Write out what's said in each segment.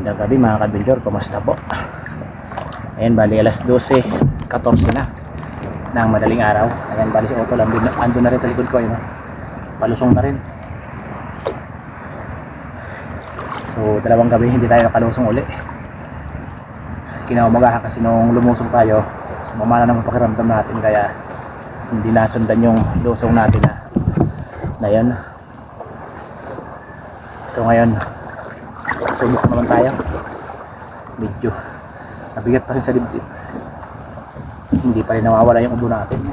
Magandang gabi mga kabindor, kumusta po? Ayan, bali alas 12, 14 na ng madaling araw. Ayan, bali si Otto lang, andun, andun na rin sa likod ko. Yun, palusong na rin. So, dalawang gabi hindi tayo nakalusong uli. Kinaumagahan kasi nung lumusong tayo, sumama na naman pakiramdam natin kaya hindi nasundan yung lusong natin na na yan. So ngayon, subok naman tayo. Medyo nabigat pa rin sa dibdib. Hindi pa rin nawawala yung ubo natin.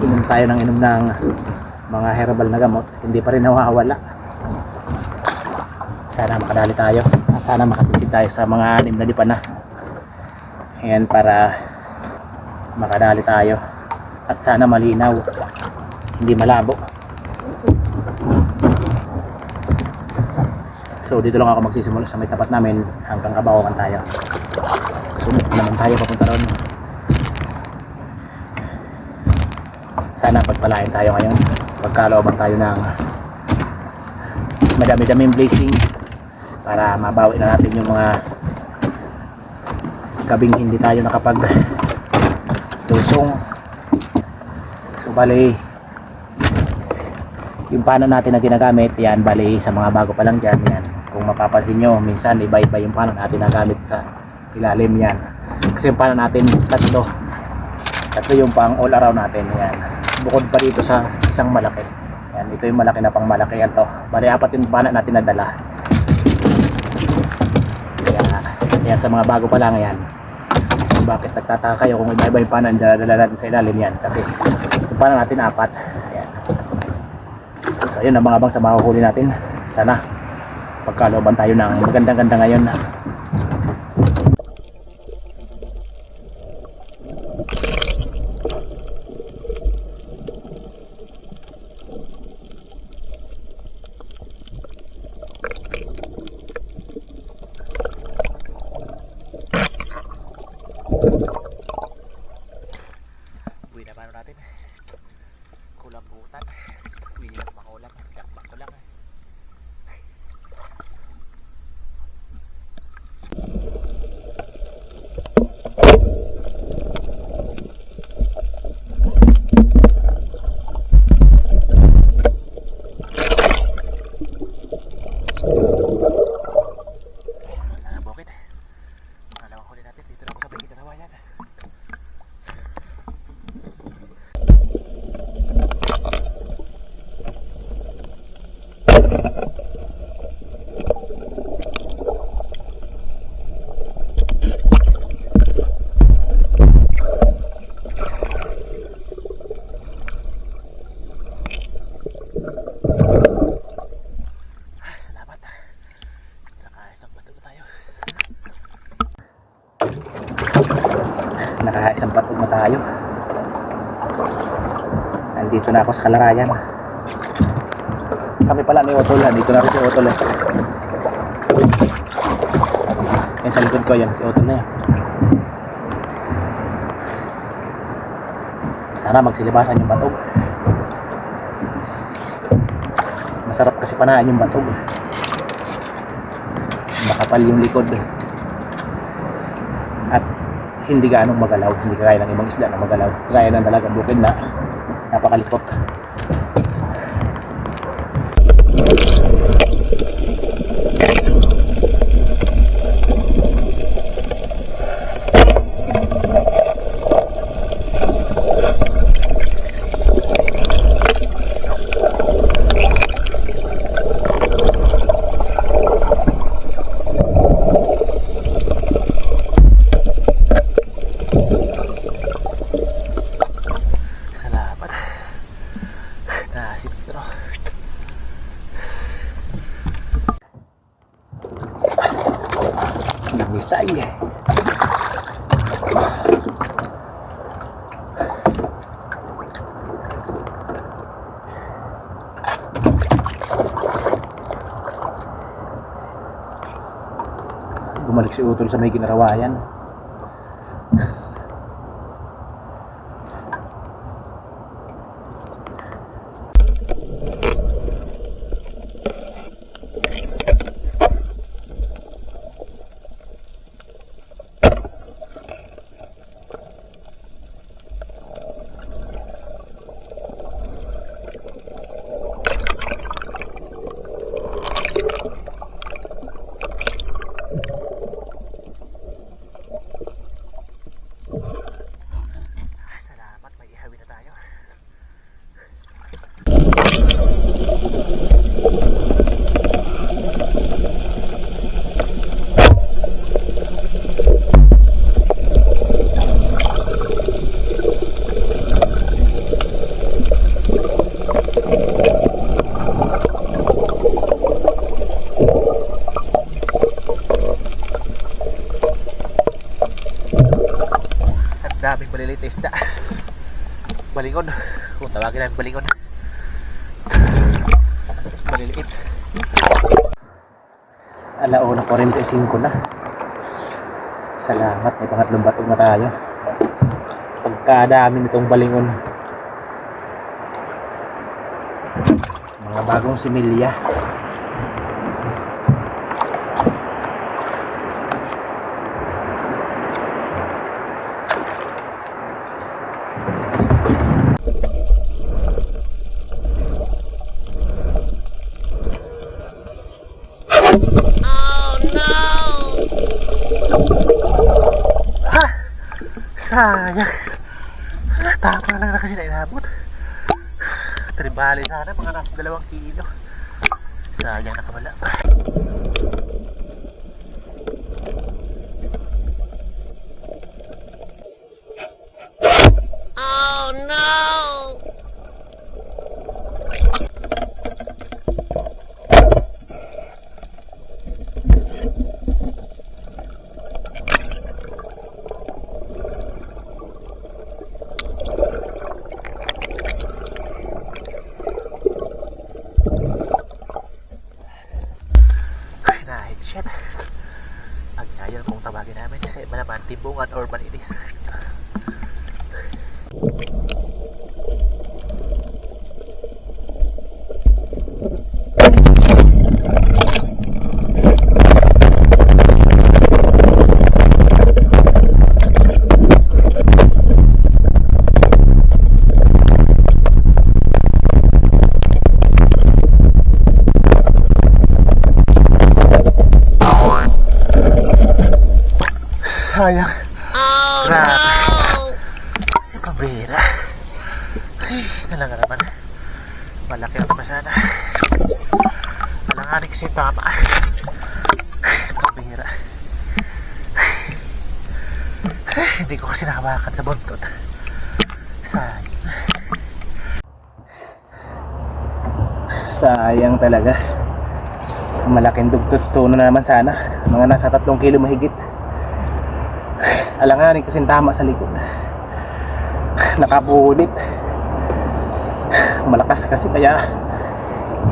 Inom tayo ng inom ng mga herbal na gamot. Hindi pa rin nawawala. Sana makadali tayo. At sana makasisig tayo sa mga anim na lipa na. Ayan para makadali tayo. At sana malinaw. Hindi malabo. So dito lang ako magsisimula sa may tapat namin hanggang kabawakan tayo. Sunod naman tayo papunta ron. Sana pagpalain tayo ngayon. Pagkalooban tayo ng madami-daming blessing para mabawi na natin yung mga gabing hindi tayo nakapag tusong. So bali yung pano natin na ginagamit, yan bali sa mga bago pa lang dyan, yan. Kung mapapansin nyo, minsan iba-iba yung pano natin na gamit sa ilalim yan. Kasi yung pano natin, tatlo. Tatlo yung pang all around natin, yan. Bukod pa dito sa isang malaki. Yan, ito yung malaki na pang malaki yan to. Bali apat yung pano natin na dala. Kaya, yan sa mga bago pa lang yan. Bakit nagtataka kayo kung iba-iba yung pano, dala-dala natin sa ilalim yan. Kasi yung pano natin apat. So ayun ang mga abang sa mahuhuli natin. Sana pagkalooban tayo ng magandang-ganda ngayon. Uwi na paano natin? Kulang butan. Uwi na makulang. Dakbak ko lang. Ah, Bukit. Dalawang huli natin. Dito na ako sa bigit na yan. Ah, Salamat. Nakaisang bato na tayo. Nakaisang bato na tayo. Nandito na ako sa Kalarayan. Kami pala ni Otol. Nandito na rin si Otol eh. Yan sa likod ko yan. Si Otol na yan. Sana magsilibasan yung batog. Masarap kasi panaan yung batog. Makapal yung likod. At hindi gaanong magalaw. Hindi kaya ng ibang isda na magalaw. Kaya ng dalagang bukid na napakalikot. Salamat. Nasip bro. Namisay eh. Bumalik si Utol sa may ginarawayan. grabing balilita isda. Balingon. Kung tawagin namin balingon. 45 na. Salamat may pangatlong batog na tayo. Pagkadami nitong balingon. Mga bagong similya Ha! Sayang. Tama lang na kasi na inabot. Tribali sana, mga dalawang kilo. Sayang nakawala pa. Sayang. Oh, Grabe. no! Pabira. Ay, talaga naman. Malaki ang masana. Alanganin kasi yung tama. Pabira. Ay, Hindi ko kasi nakabakan sa buntot. Sayang. Sayang talaga. Malaking dugtut tuno na naman sana. Mga nasa tatlong kilo mahigit alanganin kasi tama sa likod. Nakapunit malakas kasi kaya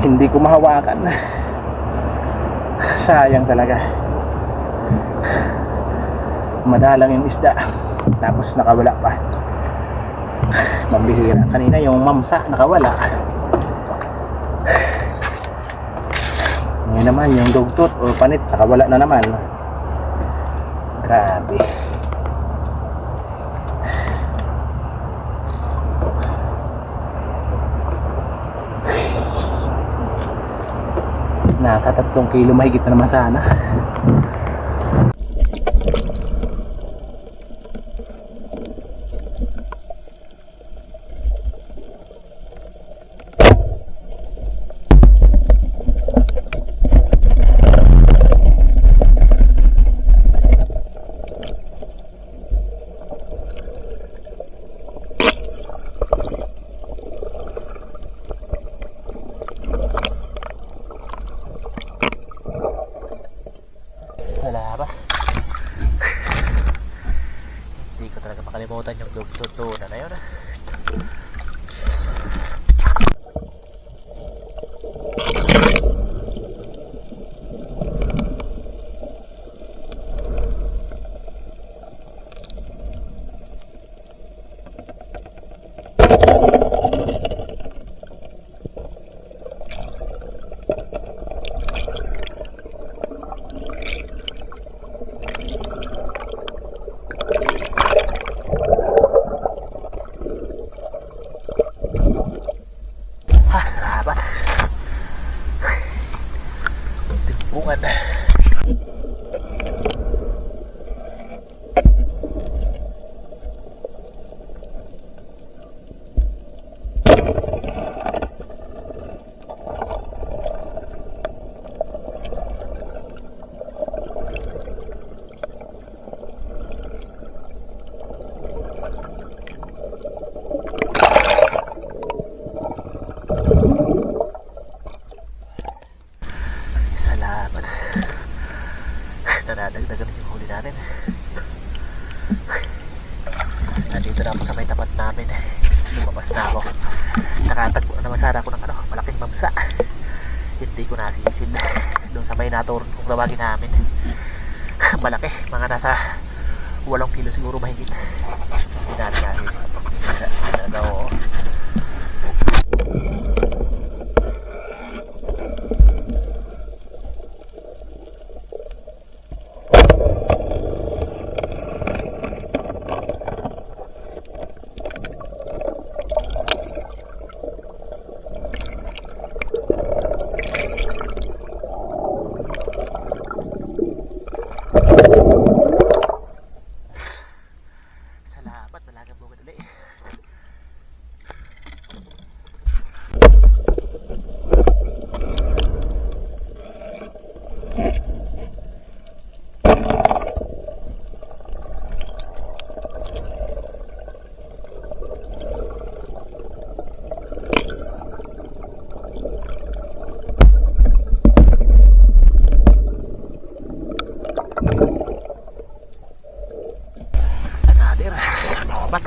hindi ko mahawakan. Sayang talaga. Madalang yung isda. Tapos nakawala pa. Mambihira. Kanina yung mamsa nakawala. Ngayon naman yung dugtot o panit nakawala na naman. Grabe nasa tatlong kilo mahigit na naman sana siguro mahigit. Hindi natin nasisid. Ano, oo. Salamat, talagang bukod ulit. Another. Salamat.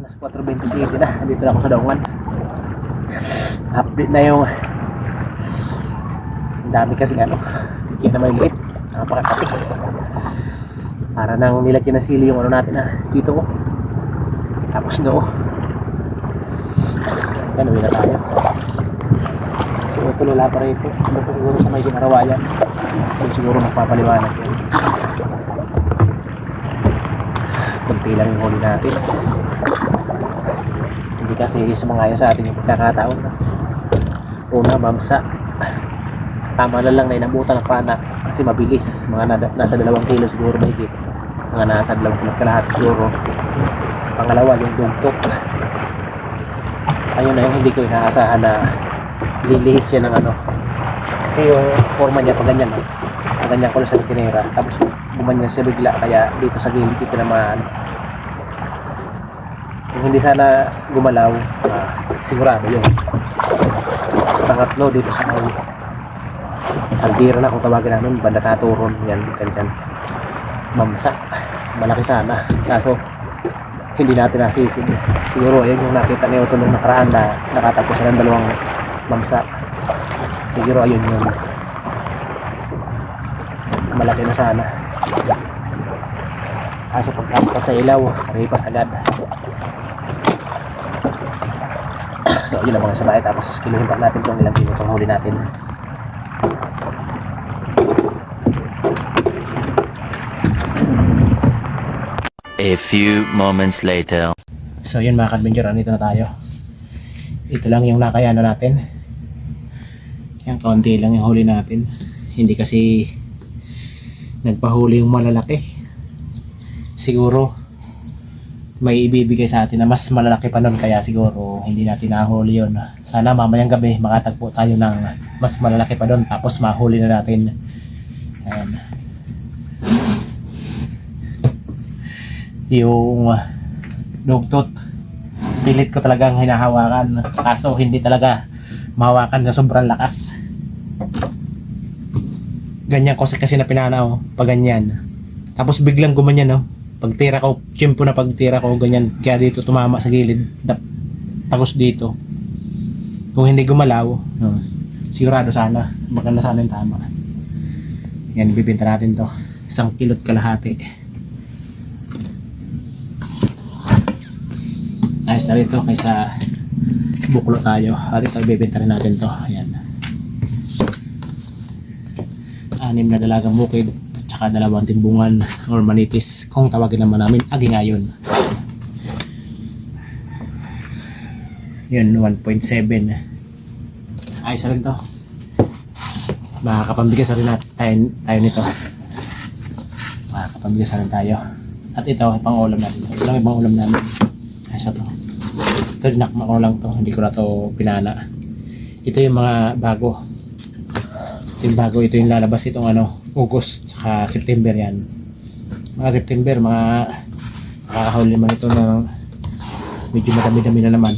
Alas 4.27 na. Dito na ako sa daungan. Update na yung ang dami kasi ano. Kaya na may liit. Napakakapi. Para nang nilagyan na sili yung ano natin na dito ko. Tapos noo. Yan, uwi na tayo. Si Otto wala pa rito. Ano po siguro sa may ginarawayan. Doon siguro magpapaliwanag yan. Kunti lang yung huli natin hindi kasi sumangayon sa ating pagkakataon. No? una mamsa. Tama na lang na inabutan ng pana kasi mabilis. Mga nada, nasa dalawang kilo siguro mahigit mga nasa dalawang kilo kalahati siguro. Pangalawa yung dugtok ayun na yung hindi ko inaasahan na lilihis siya ng ano. Kasi yung forma niya pag ganyan no? ganyan ko lang sa tinira. Tapos gumanyan siya bigla. Kaya dito sa gilid ito naman kung hindi sana gumalaw, ah, sigurado yun. Pangatlo dito sa may Aldira na kung tawagin namin, banda naturon, yan, ganyan. Mamsa, malaki sana. Kaso, hindi natin nasisid. Siguro, yun yung nakita ni Otto nung nakaraan na nakatapos siya ng dalawang mamsa. Siguro, ayun yun. Malaki na sana. Kaso pagkapat sa ilaw, ripas agad. So, yun ang mga sabay. Tapos, kiluhin pa natin kung ilang kilo itong huli natin. A few moments later. So, yun mga kadventure, andito na tayo. Ito lang yung nakayano natin. Yan, kaunti lang yung huli natin. Hindi kasi nagpahuli yung malalaki. Siguro, may ibibigay sa atin na mas malalaki pa nun kaya siguro hindi natin nahuli yun. Sana mamayang gabi makatagpo tayo ng mas malalaki pa doon tapos mahuli na natin. Ayan. Yung uh, dugtot pilit ko talagang hinahawakan kaso hindi talaga mahawakan sa sobrang lakas ganyan ko kasi na pinanaw pag ganyan tapos biglang gumanyan no pagtira ko tiyempo na pagtira ko ganyan. Kaya dito tumama sa gilid. Dap, tagos dito. Kung hindi gumalaw no, sigurado sana maganda sana yung tama. Yan bibinta natin to. Isang kilot kalahati. Ayos na rito kaysa buklo tayo. At ito ibibenta rin natin to. Ayan. Anim na dalagang bukid saka dalawang timbungan or manitis kung tawagin naman namin agi ngayon yun 1.7 ayos na rin to makakapambigas rin natin tayo, tayo nito makakapambigas Kapambigasan tayo. At ito, pang ulam natin. Ito lang ibang ulam namin. Ay, sa to. Ito, dinakma ko lang to. Hindi ko na to pinana. Ito yung mga bago. Ito yung bago. Ito yung lalabas itong ano, August, saka September yan. Mga September, mga kakahuli naman ito ng medyo madami-dami na naman.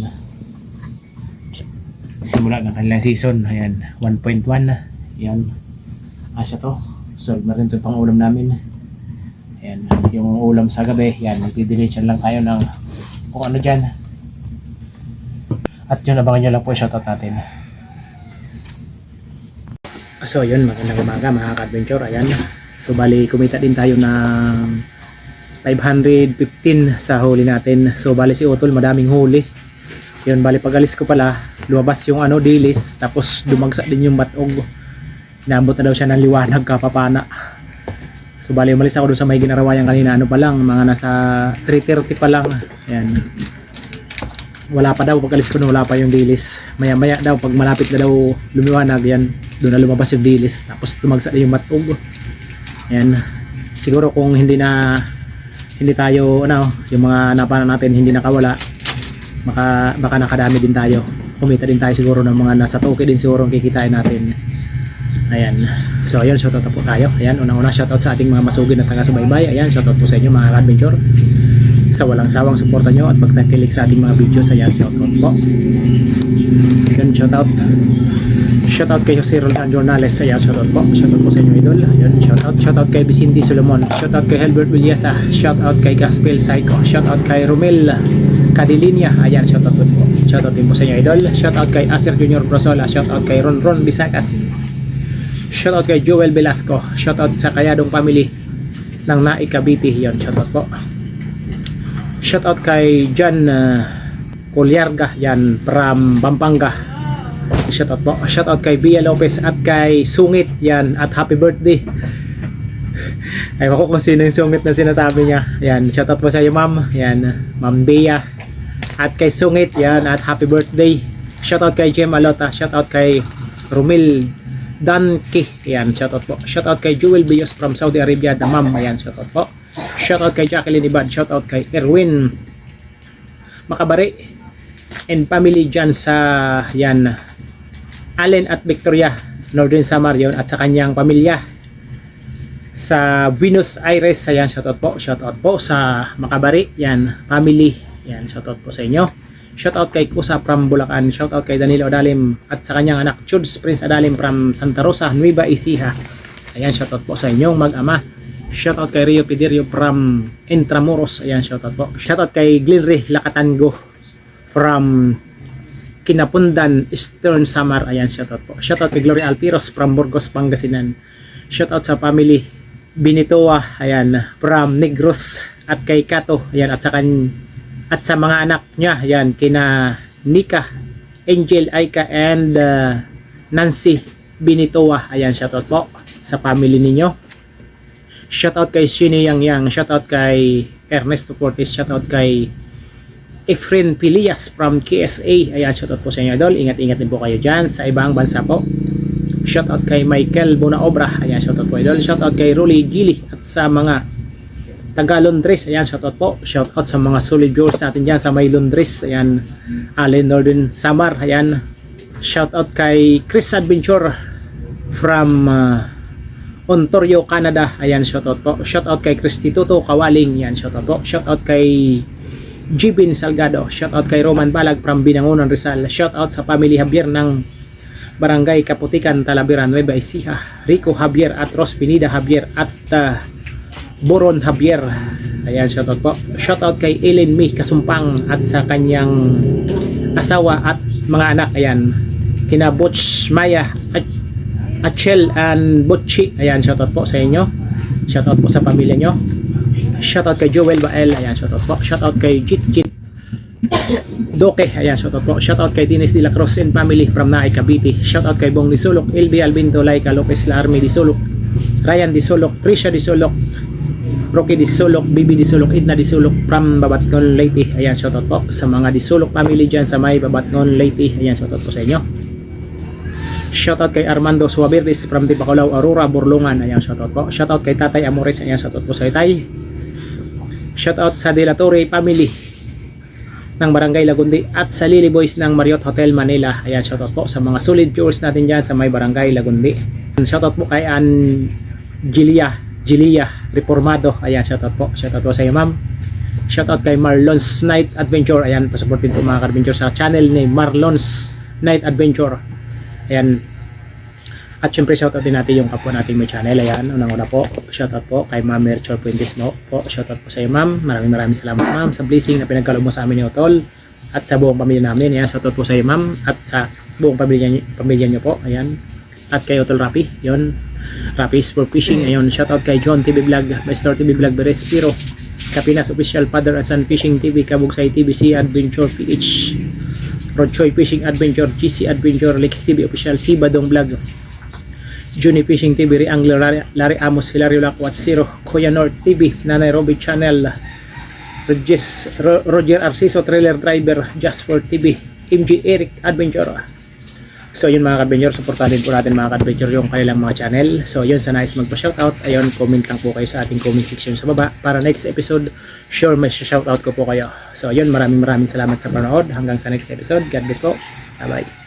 Simula ng kanilang season. Ayan, 1.1 na. Yan. Asya to. Solve na rin ito pang ulam namin. Ayan, yung ulam sa gabi, yan, magdidiretsan lang tayo ng kung ano dyan. At yun, abangan nyo lang po, shoutout natin. So, yun, magandang umaga mga ka-adventure. Ayan, so bali, kumita din tayo ng 515 sa huli natin. So, bali si Utol, madaming huli. Yun, bali pag-alis ko pala, lumabas yung ano, dilis, tapos dumagsak din yung batog. Inabot na daw siya ng liwanag kapapana. So bali umalis ako doon sa may ginarawayan kanina ano pa lang mga nasa 3.30 pa lang. Ayan. Wala pa daw pag alis ko doon wala pa yung dilis. Maya maya daw pag malapit na daw lumiwanag yan doon na lumabas yung dilis tapos tumagsak na yung matog. Ayan. Siguro kung hindi na hindi tayo ano yung mga napana natin hindi nakawala maka, baka nakadami din tayo. Kumita din tayo siguro ng mga nasa toke din siguro ang kikitain natin. Ayan. So, ayun, shoutout po tayo. Ayan, unang-una shoutout sa ating mga masugid na taga-subaybay. Ayan, shoutout po sa inyo mga adventure Sa walang sawang suporta nyo at pagtakilig sa ating mga videos. Ayan, shoutout po. Ayan, shoutout. Shoutout kay Jose Roldan Jornales. Ayan, shoutout po. Shoutout po sa inyo, idol. Ayan, shoutout. Shoutout kay Vicente Solomon. Shoutout kay Helbert Villasa. Shoutout kay Gaspel Psycho. Shoutout kay Romel Cadilinia. Ayan, shoutout po. Shoutout din po sa inyo, idol. Shoutout kay Acer Junior Brosola. Shoutout kay Ron Ron Bisagas. Shoutout kay Joel Velasco. Shoutout sa Kayadong Family ng Nai Cavite. Yan, shoutout po. Shoutout kay John uh, Colyarga. Yan, from Pampanga. Shoutout po. Shoutout kay Bia Lopez at kay Sungit. Yan, at happy birthday. Ay, ako kung sino yung sungit na sinasabi niya. Yan, shoutout po sa iyo, ma'am. Yan, ma'am Bea. At kay Sungit, yan, at happy birthday. Shoutout kay Jem Alota. Shoutout kay Romil Danke. Ayan, shoutout po. Shoutout kay Jewel Bios from Saudi Arabia, the ma'am. Ayan, shoutout po. Shoutout kay Jacqueline Ibad. Shoutout kay Erwin Makabari and family dyan sa yan Allen at Victoria Northern Samar yun at sa kanyang pamilya sa Buenos Aires. Ayan shoutout po shoutout po sa Makabari yan family yan shoutout po sa inyo. Shoutout kay Kusa from Bulacan shoutout kay Danilo Adalim at sa kanyang anak Chuds Prince Adalim from Santa Rosa Nueva Ecija. Ayan shoutout po sa inyong mag-ama shoutout kay Rio Piderio from Intramuros. Ayan shoutout po. Shoutout kay Glenry Lakatango from Kinapundan Eastern Samar. Ayan shoutout po. Shoutout kay Gloria Alpiros from Burgos Pangasinan. Shoutout sa family Binitoa. Ayan from Negros at kay Kato. Ayan at sa kan at sa mga anak niya. Ayan kina Nika Angel Aika and uh, Nancy Binitoa. Ayan shoutout po sa family ninyo shoutout kay Shini Yang Yang shoutout kay Ernesto Cortez shoutout kay Efren Pilias from KSA ayan shoutout po sa inyo idol ingat-ingat din po kayo dyan sa ibang bansa po Shoutout kay Michael Bonaobra. Ayan, shoutout po idol. Shoutout kay Rolly Gili at sa mga taga Londres. Ayan, shoutout po. Shoutout sa mga solid viewers natin dyan sa may Londres. Ayan, Allen Northern Samar. Ayan, shoutout kay Chris Adventure from uh, Ontario, Canada. Ayan, shoutout po. Shoutout kay Christituto Kawaling. Ayan, shoutout po. Shoutout kay Jibin Salgado. Shoutout kay Roman Balag from Binangonan, Rizal. Shoutout sa family Javier ng Barangay Kaputikan, Talabiran, Nueva Ecija, Rico Javier at Ros Pinida Javier at uh, Boron Javier. Ayan, shoutout po. Shoutout kay Ellen May Kasumpang at sa kanyang asawa at mga anak. Ayan, kina Butch Maya at Achel and Butchi. Ayan, shoutout po sa inyo. Shoutout po sa pamilya nyo. Shoutout kay Joel Bael. Ayan, shoutout po. Shoutout kay Jit Jit Doke, ayan, shoutout po. Shoutout kay Dines de la Cruz and family from Naay, Cavite. Shoutout kay Bong Disulok, LB Albinto, Laika Lopez Larme Disulok, Ryan Disulok, Trisha Disulok, Rocky Disulok, Bibi Disulok, Idna Disulok from Babatnon, Leyte. Ayan, shoutout po sa mga Disulok family dyan sa may Babatnon, Leyte. Ayan, shoutout po sa inyo. Shoutout kay Armando Suabertis from Tipacolaw, Aurora, Burlungan. Ayan, shoutout po. Shoutout kay Tatay Amores. Ayan, shoutout po sa itay. Shoutout sa De La Torre family ng Barangay Lagundi at sa Lily Boys ng Marriott Hotel Manila. Ayan, shoutout po sa mga solid viewers natin dyan sa may Barangay Lagundi. Shoutout po kay Ann Gilia, Gilia Reformado. Ayan, shoutout po. Shoutout po sa iyo, ma'am. Shoutout kay Marlon's Night Adventure. Ayan, pasuportin po mga ka-adventure sa channel ni Marlon's Night Adventure. Ayan. At syempre shoutout din natin yung kapwa nating may channel. Ayan, unang-una po. Shoutout po kay Ma'am Merchor Puentes mo po. Shoutout po sa iyo, ma'am. Maraming maraming salamat, ma'am, sa blessing na pinagkaloob mo sa amin ni Otol at sa buong pamilya namin. Ayan, shoutout po sa iyo, ma'am, at sa buong pamilya, pamilya niyo po. Ayan. At kay Otol Rapi. Yun. Rapi is for fishing. Ayun, shoutout kay John TV Vlog, Mr. TV Vlog Beres Piro. Kapinas Official Father and Son Fishing TV, Kabugsay TV, Sea Adventure PH. Rodchoy Fishing Adventure, GC Adventure, Lex TV Official, Si Badong Vlog, Juni Fishing TV, Reangler, Larry, Larry Amos, Hilario Lakwat, Zero, Kuya North TV, Nanay Robby Channel, Regis, Ro- Roger Arciso, Trailer Driver, Just for TV, MG Eric Adventure. So yun mga ka-adventure, supportahan din po natin mga ka-adventure yung kanilang mga channel. So yun, sa nais magpa-shoutout, ayun, comment lang po kayo sa ating comment section sa baba. Para next episode, sure may shoutout ko po kayo. So yun, maraming maraming salamat sa panood. Hanggang sa next episode. God bless po. Bye-bye.